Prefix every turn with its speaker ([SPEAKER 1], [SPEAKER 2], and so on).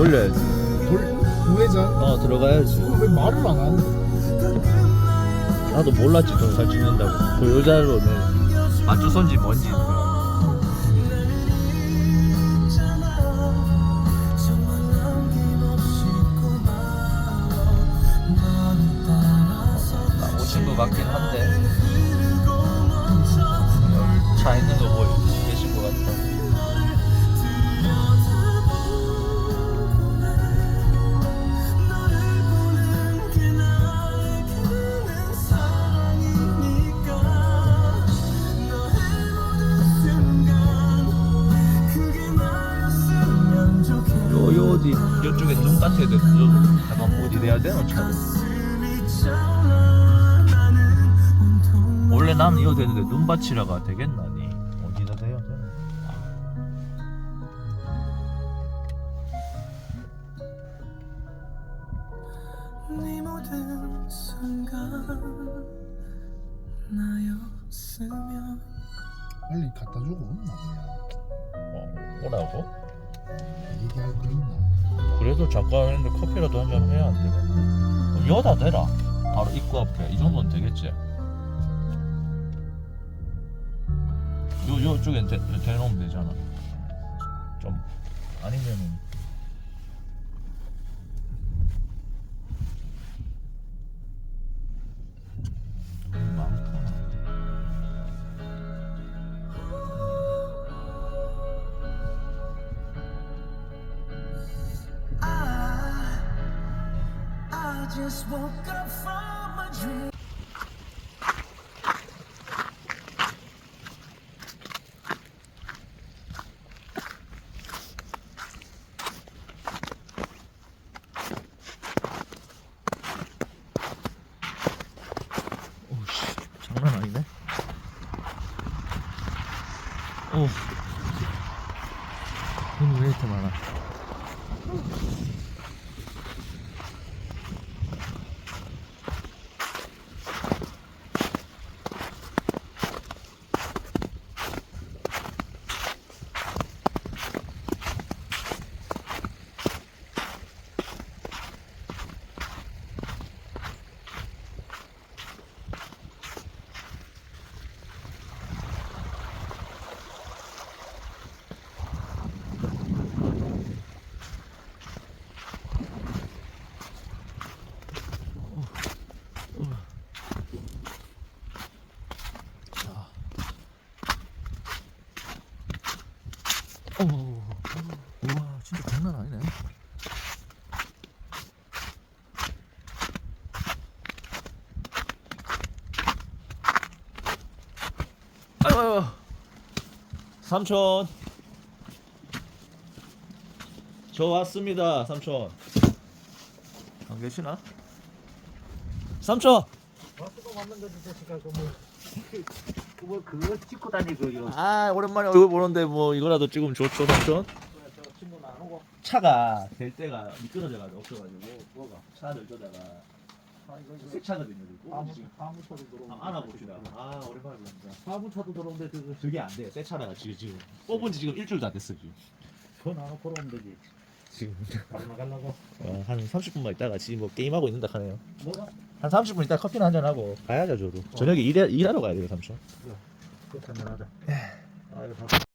[SPEAKER 1] 돌려야지.
[SPEAKER 2] 돌 우회전
[SPEAKER 1] 어 들어가야지.
[SPEAKER 2] 왜 말을 안 하는데
[SPEAKER 1] 나도 몰랐지 좀잘 찍는다고. 그 여자로는 맞주선지 뭔지. 오신 것 같긴 한데 어디 이쪽에 눈 같아야 돼. 요 잠깐 어디 돼야 되노 차를. 원래 나는 이거 되는데 눈밭이라가 되겠나 니 어디다 대야 되나?
[SPEAKER 3] 네 모든 순간 나였으면
[SPEAKER 2] 빨리 갖다 주고 온나 그냥
[SPEAKER 1] 어, 뭐라고?
[SPEAKER 2] 얘기할 거 있나
[SPEAKER 1] 그래도 잠깐 했는데 커피라도 한 잔 해야 안? 그럼 여다 대라. 바로 입구 앞에 이 정도는 되겠지. 요 요쪽엔 대, 대놓으면 되잖아. 좀 아니면은
[SPEAKER 3] just woke up from a dream
[SPEAKER 1] 오씨 장난 아니네. 오. 눈이 왜 이렇게 많아? 오. 우와, 진짜 장난 아니네. 아유. 삼촌. 저 왔습니다, 삼촌. 안 계시나? 삼촌.
[SPEAKER 2] 버스도 왔는데 저 자식아 그뭐 그뭐 그거 찍고 다니고 이거
[SPEAKER 1] 아 오랜만에 얼굴 보는데 뭐 이거라도 찍으면 좋죠 삼촌
[SPEAKER 2] 저 친구는 안 오고
[SPEAKER 1] 차가 될 때가 미끄러져가지고 없어가지고 뭐가 차를 쩌다가
[SPEAKER 2] 아 이거
[SPEAKER 1] 새 차거든요 그리고
[SPEAKER 2] 사무
[SPEAKER 1] 지금
[SPEAKER 2] 사무차도 들어오고
[SPEAKER 1] 한번 알아봅시다 아 오랜만에 봅니다
[SPEAKER 2] 사무차도 들어오는데 그거.
[SPEAKER 1] 저게 안돼 새 차라가 지금 지금. 뽑은 지 지금 일주일도 안 됐어 지금.
[SPEAKER 2] 전안 오고 오면 되지
[SPEAKER 1] 지금.
[SPEAKER 2] 밥 나가려고.
[SPEAKER 1] 어, 한 30분만 있다가 지금 뭐 게임하고 있는다 하네요.
[SPEAKER 2] 뭐가?
[SPEAKER 1] 한 30분 있다 커피나 한잔 하고 가야죠 저도. 저녁에 일해, 일하러 가야 돼요 삼촌.
[SPEAKER 2] 그렇다면 하자. 아이고 밥